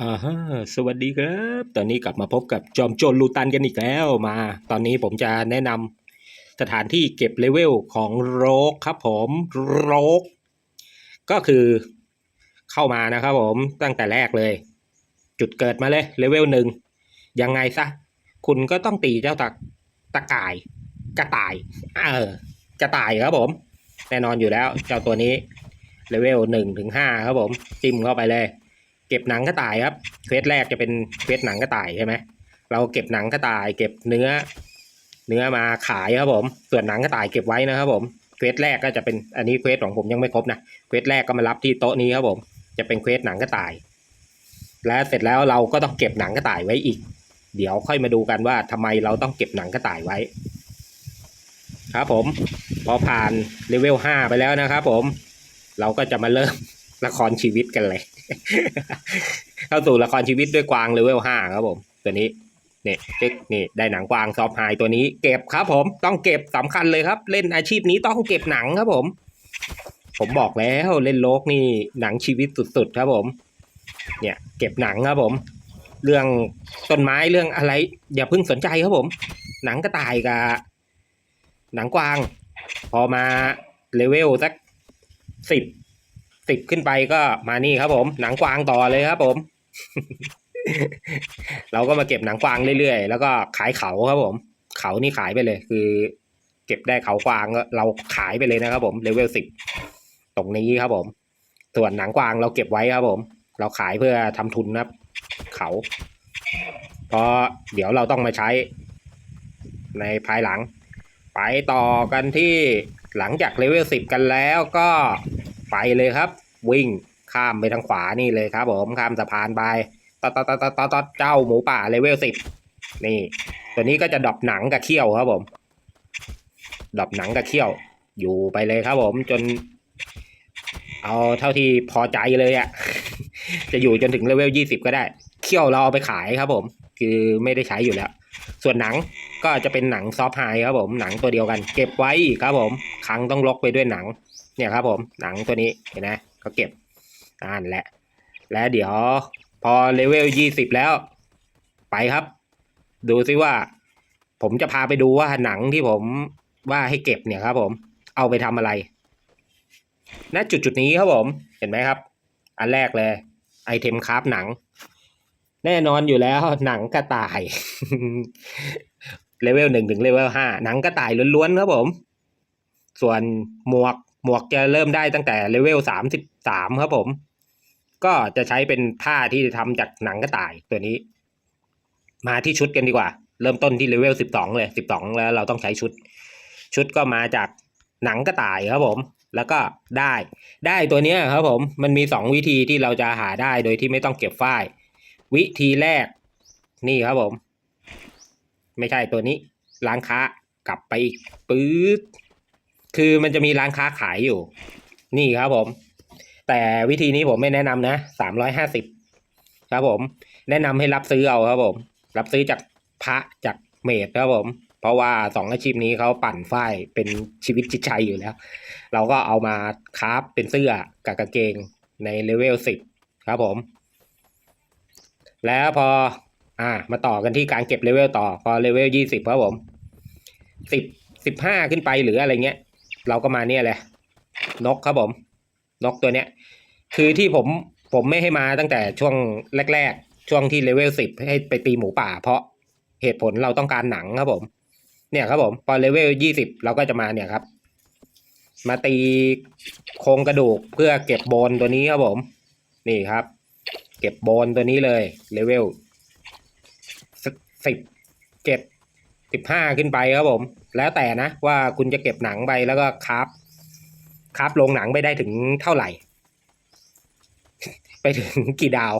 อ่าฮะสวัสดีครับ ตอนนี้กลับมาพบกับจอมโจรลูตันกันอีกแล้วมา ตอนนี้ผมจะแนะนำสถานที่เก็บเลเวลของโรกครับผมโรก ก็คือเข้ามานะครับผมตั้งแต่แรกเลย จุดเกิดมาเลยเลเวลหนึ่งยังไงซะ คุณก็ต้องตีเจ้าตะตะก่าย กระต่าย เออกระต่ายครับผม แน่นอนอยู่แล้ว เจ้าตัวนี้เลเวลหนึ่งถึงห้าครับผมจิ้มเข้าไปเลย ก็บหนังกระต่ายครับเควสแรกจะเป็นเควสหนังกระต่ายใช่ไหมเราเก็บหนังกระต่าย เก็บเนื้อ เนื้อมาขายครับผม ส่วนหนังกระต่ายเก็บไว้นะครับผมเควสแรกก็จะเป็นอันนี้เควสของผมยังไม่ครบนะเควสแรกก็มารับที่โต๊ะนี้ครับผม จะเป็นเควสหนังกระต่าย และเสร็จแล้วเราก็ต้องเก็บหนังกระต่ายไว้อีก เดี๋ยวค่อยมาดูกันว่าทำไมเราต้องเก็บหนังกระต่ายไว้ ครับผม พอผ่านเลเวลห้าไปแล้วนะครับผม เราก็จะมาเริ่มละครชีวิตกันเลย เข้าสู่ละครชีวิตด้วยกวางเลเวลห้าครับผม ตัวนี้เนี่ติ๊กนี่ได้หนังกวางซอฟไฮตัวนี้ เก็บครับ ผมต้องเก็บสำคัญเลยครับ เล่นอาชีพนี้ต้องเก็บหนังครับผม ผมบอกแล้วเล่นโลกนี่หนังชีวิตสุดๆครับผม เนี่ยเก็บหนังครับผม เรื่องต้นไม้เรื่องอะไร อย่าเพิ่งสนใจครับผม หนังกระต่ายกับหนังกวาง พอมาเลเวลสักสิบ สิบขึ้นไปก็มานี่ครับผม หนังกวางต่อเลยครับผม เราก็มาเก็บหนังกวางเรื่อยๆ แล้วก็ขายเขาครับผม เขานี่ขายไปเลย คือ เก็บได้เขากวางก็เราขายไปเลยนะครับผมเลเวลสิบตรงนี้ครับผม ส่วนหนังกวางเราเก็บไว้ครับผม เราขายเพื่อทำทุนนะครับ เขาเพราะเดี๋ยวเราต้องมาใช้ ในภายหลัง ไปต่อกันที่หลังจากเลเวลสิบกันแล้วก็ ไปเลยครับ วิ่งข้ามไปทางขวานี่เลยครับผมข้ามสะพานไปตอดตอดตอดตอดตอดเจ้าหมูป่าเลเวลสิบนี่ ตัวนี้ก็จะดรอปหนังกับเขี้ยวครับผมดรอปหนังกับเขี้ยว อยู่ไปเลยครับผมจน เอาเท่าที่พอใจเลยอะ่ะจะอยู่จนถึงเลเวลยี่สิบก็ได้ เขี้ยวเราเอาไปขายครับผม คือไม่ได้ใช้อยู่แล้ว ส่วนหนังก็จะเป็นหนังซอฟต์ไฮครับผมหนังตัวเดียวกัน เก็บไว้ครับผมครั้งต้องลกไปด้วยหนัง เนี่ยครับผมหนังตัวนี้เห็นไหมก็เก็บนั่นแหละ และเดี๋ยวพอเลเวลยี่สิบแล้ว ไปครับ ดูซิว่า ผมจะพาไปดูว่าหนังที่ผมว่าให้เก็บเนี่ยครับ ผม เอาไปทำอะไรณจุดจุดนี้ครับผมเห็นไหมครับ อันแรกเลย ไอเทมคราฟหนัง แน่นอนอยู่แล้วหนังกระต่ายเลเวลหนึ่งถึงเลเวลห้าหนังกระต่ายล้วนๆครับผม ส่วนหมวก หมวกจะเริ่มได้ตั้งแต่เลเวลสามสิบสามครับผม ก็จะใช้เป็นผ้าที่ทำจากหนังกระต่ายตัวนี้ มาที่ชุดกันดีกว่า เริ่มต้นที่เลเวลสิบสองเลยสิบสองแล้วเราต้องใช้ชุด ชุดก็มาจากหนังกระต่ายครับผม แล้วก็ได้ ได้ตัวนี้ครับผม มันมีสองวิธีที่เราจะหาได้โดยที่ไม่ต้องเก็บฝ้าย วิธีแรก นี่ครับผม ไม่ใช่ตัวนี้ ร้านค้ากลับไปอีกปื๊ด คือมันจะมีร้านค้าขายอยู่ นี่ครับผม แต่วิธีนี้ผมไม่แนะนำนะสามร้อยห้าสิบครับผม แนะนำให้รับซื้อเอาครับผม รับซื้อจากพระจากเมดครับผม เพราะว่าสองอาชีพนี้เขาปั่นฝ้ายเป็นชีวิตจิตใจอยู่แล้ว เราก็เอามาคราฟเป็นเสื้อกับกางเกงในเลเวลสิบครับผม แล้วพอ อ่า มาต่อกันที่การเก็บเลเวลต่อ พอเลเวลยี่สิบครับผมสิบสิบห้าขึ้นไปหรืออะไรเงี้ย เราก็มาเนี่ยแหละนกครับผม นกตัวเนี้ย คือที่ผมผมไม่ให้มาตั้งแต่ช่วงแรก ๆ ช่วงที่เลเวลสิบให้ไปตีหมูป่า เพราะเหตุผลเราต้องการหนังครับผม เนี่ยครับผม พอเลเวลยี่สิบเราก็จะมาเนี่ยครับ มาตีโครงกระดูกเพื่อเก็บโบนตัวนี้ครับผม นี่ครับ เก็บโบนตัวนี้เลยเลเวลสิบเจ็ดสิบห้าขึ้นไปครับผม แล้วแต่นะว่าคุณจะเก็บหนังไปแล้วก็คราฟคราฟลงหนังไปได้ถึงเท่าไหร่ ไปถึงกี่ดาว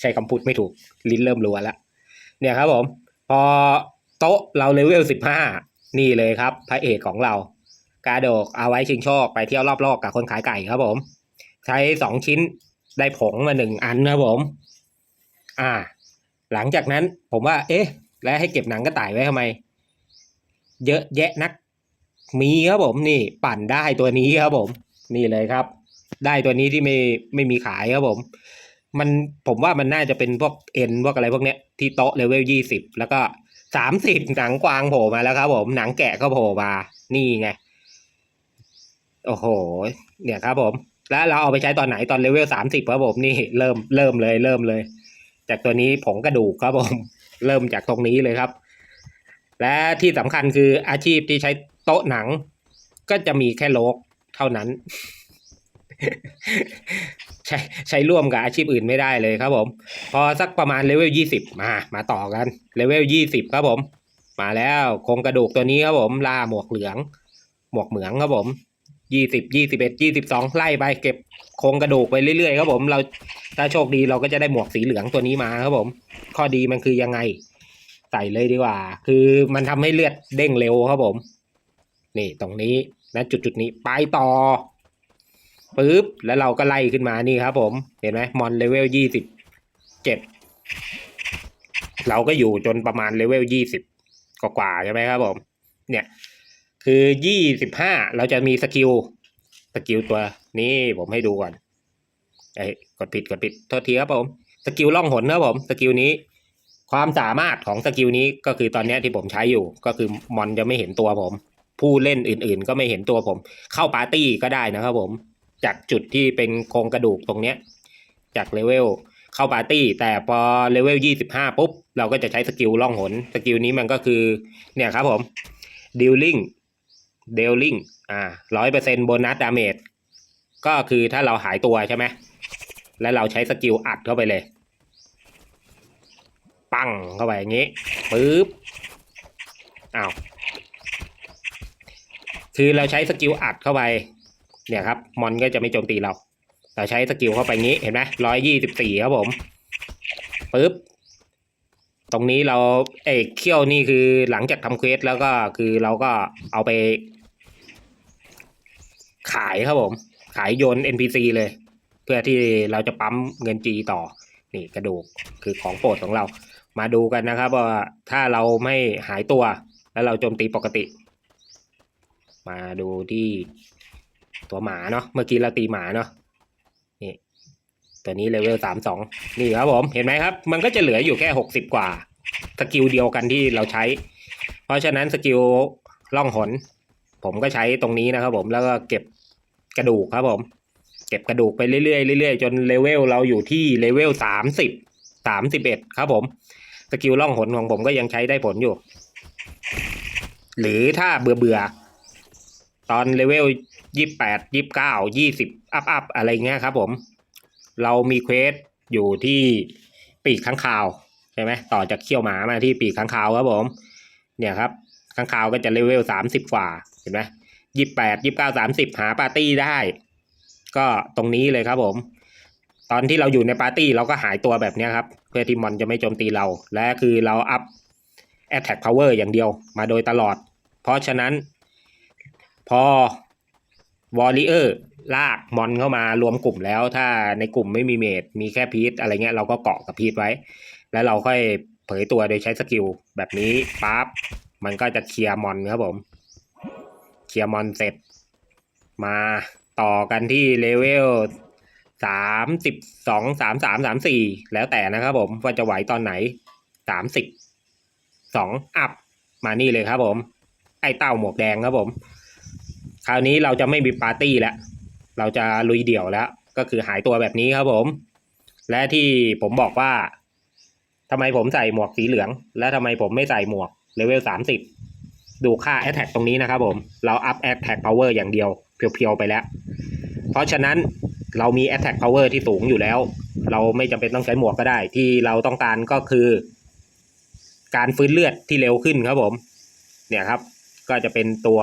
ใช้คำพูดไม่ถูก ลิ้นเริ่มรัวแล้วเนี่ยครับผม พอโต๊ะเราเลเวลสิบห้านี่เลยครับ พระเอกของเรา กาโดกเอาไว้ชิงโชคไปเที่ยวรอบโลกกับคนขายไก่ครับผม ใช้สองชิ้นได้ผงมาหนึ่งอันนะครับผม อ่า หลังจากนั้นผมว่า เอ๊ะ แล้วให้เก็บหนังกระต่ายไว้ทำไม เยอะแยะนัก มีครับผมนี่ปั่นได้ตัวนี้ครับผม นี่เลยครับ ได้ตัวนี้ที่ไม่ไม่มีขายครับผม มันผมว่ามันน่าจะเป็นพวกเอ็นพวกอะไรพวกเนี้ยที่โต๊ะเลเวลยี่สิบแล้วก็สามสิบหนังกวางโผล่มาแล้วครับผมหนังแกะก็โผล่มานี่ไงโอ้โห เนี่ยครับผม แล้วเราเอาไปใช้ตอนไหนตอนเลเวลสามสิบครับผมนี่เริ่มเริ่มเลยเริ่มเลย จากตัวนี้ผงกระดูกครับผม เริ่มจากตรงนี้เลยครับ และที่สำคัญคืออาชีพที่ใช้โต๊ะหนัง ก็จะมีแค่โลกเท่านั้น ใช้ใช้ร่วมกับอาชีพอื่นไม่ได้เลยครับผม พอสักประมาณเลเวลยี่สิบมา มาต่อกันเลเวลยี่สิบครับผม มาแล้วโครงกระดูกตัวนี้ครับผมล่าหมวกเหลือง หมวกเหมืองครับผมยี่สิบยี่สิบเอ็ดยี่สิบสองไล่ไปเก็บโครงกระดูกไปเรื่อยๆครับผม เราถ้าโชคดีเราก็จะได้หมวกสีเหลืองตัวนี้มาครับผม ข้อดีมันคือยังไง ใส่เลยดีกว่า คือมันทำให้เลือดเด้งเร็วครับผม นี่ตรงนี้นะจุดจุดนี้ไปต่อปึ๊บแล้วเราก็ไล่ขึ้นมานี่ครับ ผมเห็นไหมมอนเลเวลยี่สิบเจ็ดเราก็อยู่จนประมาณเลเวลยี่สิบกว่าใช่ไหมครับผม เนี่ย คือยี่สิบห้าเราจะมีสกิลสกิลตัวนี้ผมให้ดูก่อนไอ้กดผิดกดผิดโทษทีครับผม สกิลล่องหนครับผม สกิลนี้ ความสามารถของสกิลนี้ก็คือตอนนี้ที่ผมใช้อยู่ ก็คือมอนจะไม่เห็นตัวผม ผู้เล่นอื่นๆ ก็ไม่เห็นตัวผม เข้าปาร์ตี้ก็ได้นะครับผม จากจุดที่เป็นโครงกระดูกตรงเนี้ย จากเลเวลเข้าปาร์ตี้ แต่พอเลเวลยี่สิบห้าปุ๊บ เราก็จะใช้สกิลล่องหน สกิลนี้มันก็คือ เนี่ยครับผมดิลลิงเดลลิงอ่าร้อยเปอร์เซ็นต์โบนัสดาเมจก็คือถ้าเราหายตัวใช่ไหมแล้วเราใช้สกิลอัดเข้าไปเลย ปังเข้าไปอย่างนี้ปึ๊บอ้าวคือเราใช้สกิลอัดเข้าไป เนี่ยครับ มอนก็จะไม่โจมตีเรา เราใช้สกิลเข้าไปงี้เห็นไหมร้อยยี่สิบสี่ครับผมปึ๊บตรงนี้เราเอ้ยเคี่ยวนี่คือหลังจากทำเควสแล้วก็คือเราก็เอาไป ขายครับผม ขายโยน NPC เลย เพื่อที่เราจะปั๊มเงินจีต่อ นี่กระดูกคือของโปรดของเรา มาดูกันนะครับว่าถ้าเราไม่หายตัว แล้วเราโจมตีปกติ มาดูที่ตัวหมาเนาะเมื่อกี้เราตีหมาเนาะนี่ตัวนี้เลเวลสามสองนี่ครับผมเห็นไหมครับ มันก็จะเหลืออยู่แค่หกสิบกว่าสกิลเดียวกันที่เราใช้ เพราะฉะนั้นสกิลล่องหน ผมก็ใช้ตรงนี้นะครับผมแล้วก็เก็บกระดูกครับผม เก็บกระดูกไปเรื่อยๆเรื่อยๆจนเลเวลเราอยู่ที่เลเวลสามสิบสามสิบเอ็ดครับผม สกิลล่องหนของผมก็ยังใช้ได้ผลอยู่ หรือถ้าเบื่อเบื่อตอนเลเวลยี่แปดยี่เก้ายี่สิบอัพอัพอะไรเงี้ยครับผม เรามีเควสอยู่ที่ปีกข้างคาวใช่ไหมต่อจากเขี้ยวหมามาที่ปีกข้างคาวครับผม เนี่ยครับข้างคาวก็จะเลเวลสามสิบกว่าเห็นไหมยี่แปดยี่เก้าสามสิบหาปาร์ตี้ได้ ก็ตรงนี้เลยครับผม ตอนที่เราอยู่ในปาร์ตี้เราก็หายตัวแบบนี้ครับ เพื่อที่มอนจะไม่โจมตีเรา และคือเราอัพ attack power อย่างเดียวมาโดยตลอด เพราะฉะนั้น พอวอลเลเยอร์ลากมอนเข้ามารวมกลุ่มแล้ว ถ้าในกลุ่มไม่มีเมดมีแค่พีทอะไรเงี้ยเราก็เกาะกับพีทไว้ แล้วเราค่อยเผยตัวโดยใช้สกิลแบบนี้ปั๊บมันก็จะเคลียร์มอนครับผม เคลียร์มอนเสร็จ มาต่อกันที่เลเวล สามสิบสองสามสามสามสี่แล้วแต่นะครับผมว่าจะไหวตอนไหนสามสิบสองอัพมานี่เลยครับผม ไอ้เต้าหมวกแดงครับผม คราวนี้เราจะไม่มีปาร์ตี้แล้ว เราจะลุยเดี่ยวแล้ว ก็คือหายตัวแบบนี้ครับผม และที่ผมบอกว่าทำไมผมใส่หมวกสีเหลือง และทำไมผมไม่ใส่หมวกเลเวลสามสิบดูค่า a t t a c k ตรงนี้นะครับผม เราอัพ attack power อย่างเดียว เพียวๆ ไปแล้ว เพราะฉะนั้น เรามี attack power ที่สูงอยู่แล้ว เราไม่จำเป็นต้องใช้หมวกก็ได้ ที่เราต้องการก็คือ การฟื้นเลือดที่เร็วขึ้นครับผม เนี่ยครับ ก็จะเป็นตัว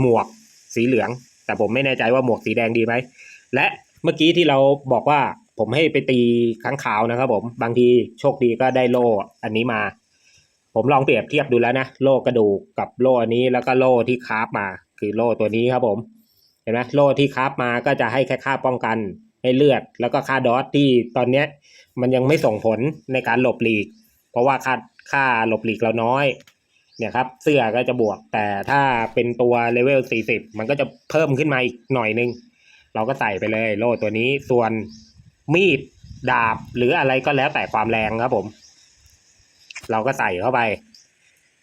หมวกสีเหลือง แต่ผมไม่แน่ใจว่าหมวกสีแดงดีไหม และเมื่อกี้ที่เราบอกว่าผมให้ไปตีค้างคาวนะครับ ผม บางทีโชคดีก็ได้โล่อันนี้มา ผมลองเปรียบเทียบดูแล้วนะ โล่กระดูกกับโล่อันนี้แล้วก็โล่ที่คราฟมา คือโล่ตัวนี้ครับผม ห็นไหมโล่ที่คราฟมาก็จะให้แค่ค่าป้องกันให้เลือด แล้วก็ค่าดอทที่ตอนเนี้ยมันยังไม่ส่งผลในการหลบหลีก เพราะว่าค่าค่าหลบหลีกเราน้อย เนี่ยครับ เสื้อก็จะบวก แต่ถ้าเป็นตัวเลเวล 40 มันก็จะเพิ่มขึ้นมาอีกหน่อยนึง เราก็ใส่ไปเลย โล่ตัวนี้ส่วนมีดดาบหรืออะไรก็แล้วแต่ความแรงครับผม เราก็ใส่เข้าไป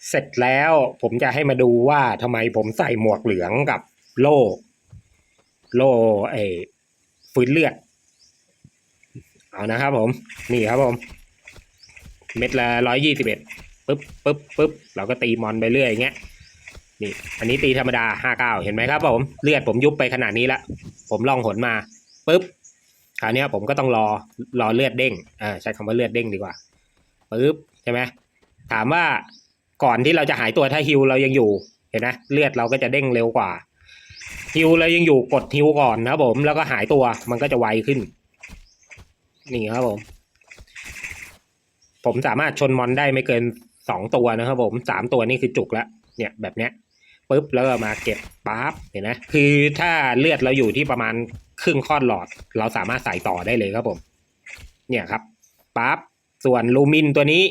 เสร็จแล้วผมจะให้มาดูว่าทำไมผมใส่หมวกเหลืองกับโล่ โล่ไอ้ฟื้นเลือด เอานะครับผม นี่ครับผม เม็ดละร้อยยี่สิบเอ็ดปึ๊บปึ๊บปึ๊บเราก็ตีมอนไปเรื่อยอย่างเงี้ยนี่ อันนี้ตีธรรมดาห้าเก้าเห็นไหมครับผมเลือดผมยุบไปขนาดนี้ละผมลองหนมาปึ๊บคราวนี้ผมก็ต้องรอรอเลือดเด้งอ่าใช้คำว่าเลือดเด้งดีกว่าปึ๊บใช่ไหมถามว่าก่อนที่เราจะหายตัวถ้าฮิวเรายังอยู่ เห็นไหมเลือดเราก็จะเด้งเร็วกว่า ฮิวเรายังอยู่กดฮิวก่อนนะครับผมแล้วก็หายตัวมันก็จะไวขึ้น นี่ครับผม ผมสามารถชนมอนได้ไม่เกินสองตัวนะครับผมสามตัวนี่คือจุกแล้วเนี่ยแบบเนี้ยปุ๊บแล้วก็มาเก็บปั๊บเห็นไหมคือถ้าเลือดเราอยู่ที่ประมาณครึ่งคอนหลอด เราสามารถใส่ต่อได้เลยครับผม เนี่ยครับปั๊บส่วนลูมินตัวนี้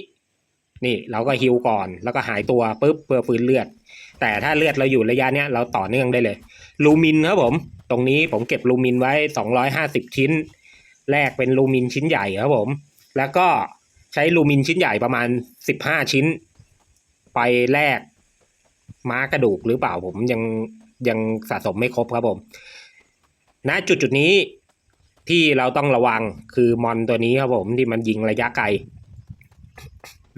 นี่เราก็ฮิวก่อน แล้วก็หายตัวปุ๊บเพื่อฟื้นเลือด แต่ถ้าเลือดเราอยู่ระยะเนี้ยเราต่อเนื่องได้เลย ลูมินครับผม ตรงนี้ผมเก็บลูมินไว้สองร้อยห้าสิบชิ้นแลกเป็นลูมินชิ้นใหญ่ครับผม แล้วก็ใช้ลูมินชิ้นใหญ่ประมาณสิบห้าชิ้น ไปแลกม้ากระดูกหรือเปล่าผมยังยังสะสมไม่ครบครับผมณจุดจุดนี้ที่เราต้องระวังคือมอนตัวนี้ครับผมที่มันยิงระยะไกล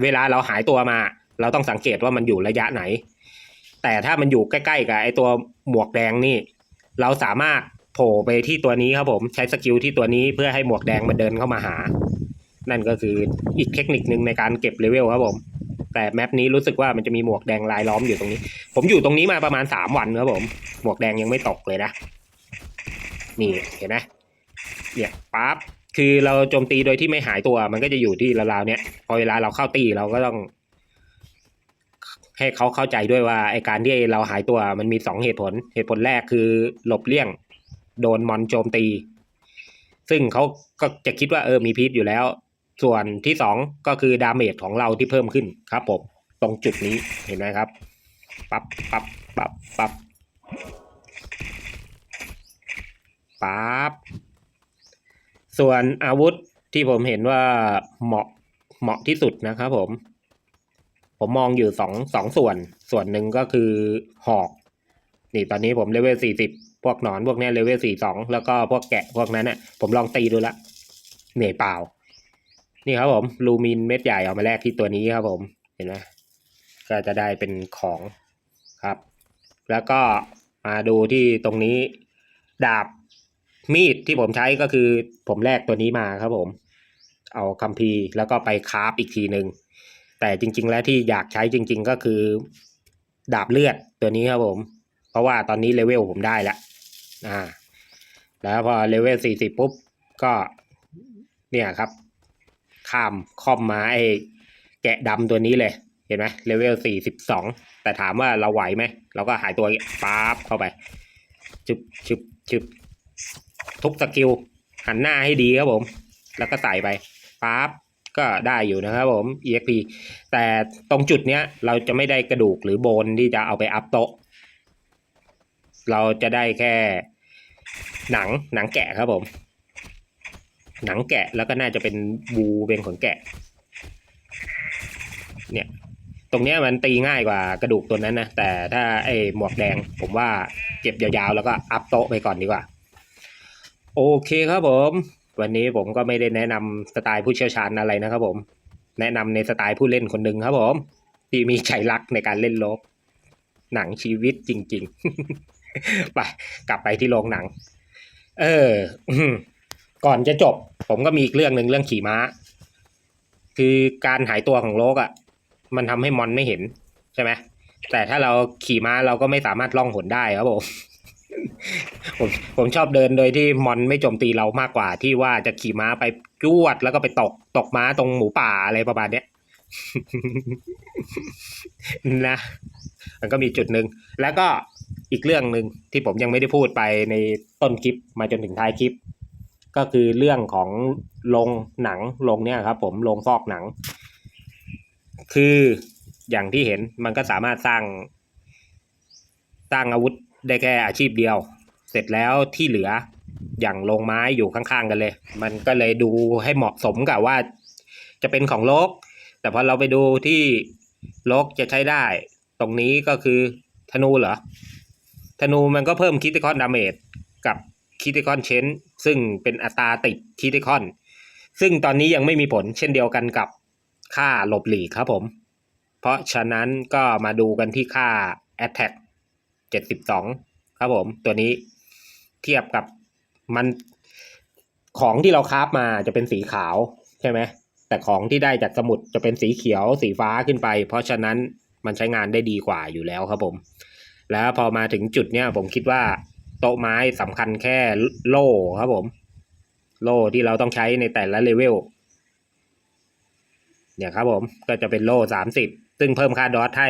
เวลาเราหายตัวมา เราต้องสังเกตว่ามันอยู่ระยะไหน แต่ถ้ามันอยู่ใกล้ๆกับไอตัวหมวกแดงนี่ เราสามารถโผล่ไปที่ตัวนี้ครับผมใช้สกิลที่ตัวนี้เพื่อให้หมวกแดงมันเดินเข้ามาหา นั่นก็คืออีกเทคนิคนึงในการเก็บเลเวลครับผม แต่แมปนี้รู้สึกว่ามันจะมีหมวกแดงลายล้อมอยู่ตรงนี้ ผมอยู่ตรงนี้มาประมาณสามวันครับผม หมวกแดงยังไม่ตกเลยนะนี่เห็นไหมเนี่ยปั๊บคือเราโจมตีโดยที่ไม่หายตัวมันก็จะอยู่ที่ราวๆเนี้ยพอเวลาเราเข้าตีเราก็ต้อง ให้เขาเข้าใจด้วยว่าไอการที่เราหายตัวมันมีสองเหตุผล เหตุผลแรกคือหลบเลี่ยง โดนมอนโจมตี ซึ่งเขาก็จะคิดว่าเออมีพิษอยู่แล้ว ส่วนที่สองก็คือดาเมจของเราที่เพิ่มขึ้นครับผมตรงจุดนี้เห็นไหมครับปับ๊บปับ๊บปับ๊บปับ๊บปั๊บส่วนอาวุธที่ผมเห็นว่าเหมาะเหมาะที่สุดนะครับผม ผมมองอยู่สองสองส่วน ส่วนหนึ่งก็คือหอก นี่ตอนนี้ผมเลเวลสี่สิบพวกหนอนพวกนี้เลเวลสี่สองแล้วก็พวกแกะพวกนั้นน่ะผมลองตีดูละเหนื่อยเปล่า นี่ครับผมลูมินเม็ดใหญ่เอามาแลกที่ตัวนี้ครับผมเห็นไหมก็จะได้เป็นของครับ แล้วก็มาดูที่ตรงนี้ดาบมีดที่ผมใช้ก็คือผมแลกตัวนี้มาครับผม เอาคัมภีร์แล้วก็ไปคราฟอีกทีหนึ่ง แต่จริง ๆ แล้วที่อยากใช้จริง ๆ ก็คือ ดาบเลือดตัวนี้ครับผม เพราะว่าตอนนี้เลเวลผมได้ละอ่า แล้วพอเลเวลสี่สิบปุ๊บก็ เนี่ยครับ ข้ามคอมมาไอ้แกะดำตัวนี้เลย เห็นไหมเลเวลสี่สิบสองแต่ถามว่าเราไหวไหมเราก็หายตัวปั๊บเข้าไปชึบชึบชึบทุกสกิลหันหน้าให้ดีครับผม แล้วก็ใส่ไปปั๊บ ก็ได้อยู่นะครับผม EXP แต่ตรงจุดเนี้ยเราจะไม่ได้กระดูกหรือโบนที่จะเอาไปอัพโต๊ะ เราจะได้แค่หนังหนังแกะครับผม หนังแกะแล้วก็น่าจะเป็นบูเป็นขนแกะ เนี่ยตรงเนี้ยมันตีง่ายกว่ากระดูกตัวนั้นนะแต่ถ้าไอ้หมวกแดง ผมว่าเก็บยาวๆ แล้วก็อัพโต๊ะไปก่อนดีกว่า โอเคครับผม วันนี้ผมก็ไม่ได้แนะนำสไตล์ผู้เชี่ยวชาญอะไรนะครับผม แนะนำในสไตล์ผู้เล่นคนหนึ่งครับผม ที่มีใจรักในการเล่นโลบ หนังชีวิตจริง ๆ ไปกลับไปที่โรงหนัง เออ ก่อนจะจบ ผมก็มีอีกเรื่องหนึ่งเรื่องขี่ม้า คือการหายตัวของโลกอะ่ะ มันทำให้มอนไม่เห็น ใช่ไหมแต่ถ้าเราขี่ม้าเราก็ไม่สามารถล่องหนได้ครับผม ผมผมชอบเดินโดยที่มอนไม่โจมตีเรามากกว่าที่ว่าจะขี่ม้าไปจวดแล้วก็ไปตกตกม้าตรงหมูป่าอะไรประมาณเนี้ย นะ มันก็มีจุดหนึ่งแล้วก็อีกเรื่องหนึ่งที่ผมยังไม่ได้พูดไปในต้นคลิปมาจนถึงท้ายคลิป ก็คือเรื่องของโรงหนังโรงเนี่ยครับ ผมโรงฟอกหนัง คืออย่างที่เห็นมันก็สามารถสร้างสร้างอาวุธ ได้แค่อาชีพเดียว เสร็จแล้วที่เหลืออย่างลงไม้อยู่ข้างๆกันเลย มันก็เลยดูให้เหมาะสมกับว่า จะเป็นของโลก แต่พอเราไปดูที่โลกจะใช้ได้ ตรงนี้ก็คือธนูเหรอ ธนูมันก็เพิ่มคิติคอนดาเมจกับคิติคอนเชนซึ่งเป็นอัตราติดคิติคอน ซึ่งตอนนี้ยังไม่มีผลเช่นเดียวกันกับค่าหลบหลีกครับผม เพราะฉะนั้นก็มาดูกันที่ค่า Attack 72ครับผมตัวนี้เทียบกับมันของที่เราคราฟมาจะเป็นสีขาวใช่ไหมแต่ของที่ได้จากสมุดจะเป็นสีเขียวสีฟ้าขึ้นไป เพราะฉะนั้นมันใช้งานได้ดีกว่าอยู่แล้วครับผม แล้วพอมาถึงจุดเนี้ยผมคิดว่าโต๊ะไม้สำคัญแค่โล่ครับผม โล่ที่เราต้องใช้ในแต่ละเลเวลเนี่ยครับผมก็จะเป็นโล่สามสิบซึ่งเพิ่มค่าดอทให้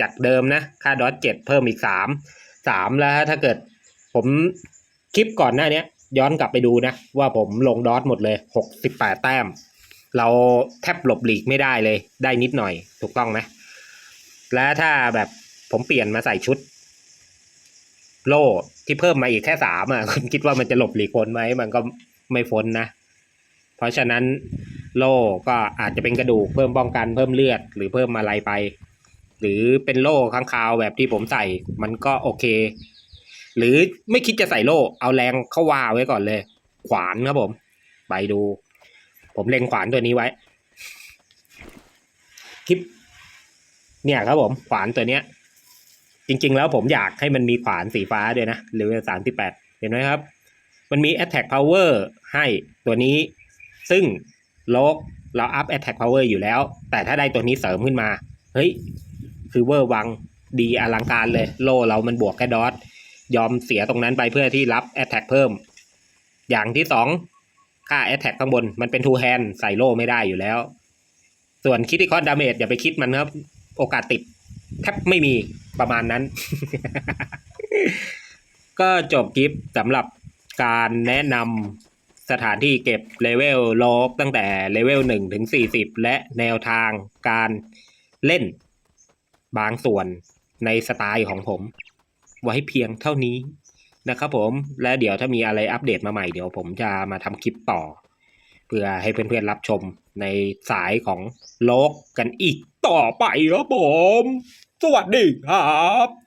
จากเดิมนะ ค่าดอทเจ็ดเพิ่มอีกสามสามแล้วถ้าเกิดผมคลิปก่อนหน้านี้ยย้อนกลับไปดูนะ ว่าผมลงดอทหมดเลยหกสิบแปดแต้ม เราแทบหลบหลีกไม่ได้เลย ได้นิดหน่อยถูกต้องไหมและถ้าแบบผมเปลี่ยนมาใส่ชุด โล่ที่เพิ่มมาอีกแค่สามอะคุณคิดว่ามันจะหลบหลีกพ้นไหมมันก็ไม่พ้นนะเพราะฉะนั้นโล่ก็อาจจะเป็นกระดูกเพิ่มป้องกันเพิ่มเลือดหรือเพิ่มอะไรไป หรือเป็นโล่ข้างคาวแบบที่ผมใส่มันก็โอเค หรือไม่คิดจะใส่โล่เอาแรงเข้าวาไว้ก่อนเลย ขวานครับผม ไปดู ผมเล็งขวานตัวนี้ไว้คลิป เนี่ยครับผมขวานตัวเนี้ย จริง ๆ แล้วผมอยากให้มันมีขวานสีฟ้าด้วยนะเลเวลสามที่แปดเห็นไหมครับ มันมี attack power ให้ตัวนี้ ซึ่งโลกเราอัพ attack power อยู่แล้ว แต่ถ้าได้ตัวนี้เสริมขึ้นมา เฮ้ย คือเวอร์วังดีอลังการเลย โลเรามันบวกแค่ดอทยอมเสียตรงนั้นไปเพื่อที่รับ attack เพิ่ม อย่างที่สองค่า attack ข้างบนมันเป็น two hand ใส่โล่ไม่ได้อยู่แล้ว ส่วนคิดที่คอนดาเมจอย่าไปคิดมันครับ โอกาสติดแทบไม่มีประมาณนั้น ก็จบคลิปสำหรับการแนะนำสถานที่เก็บเลเวลโลกตั้งแต่เลเวลหนึ่งถึงสี่สิบและแนวทางการเล่น บางส่วนในสไตล์ของผม ไว้เพียงเท่านี้นะครับผมและเดี๋ยวถ้ามีอะไรอัปเดตมาใหม่เดี๋ยวผมจะมาทำคลิปต่อ เพื่อให้เพื่อนๆรับชมในสายของโลกกันอีกต่อไปครับผม สวัสดีครับ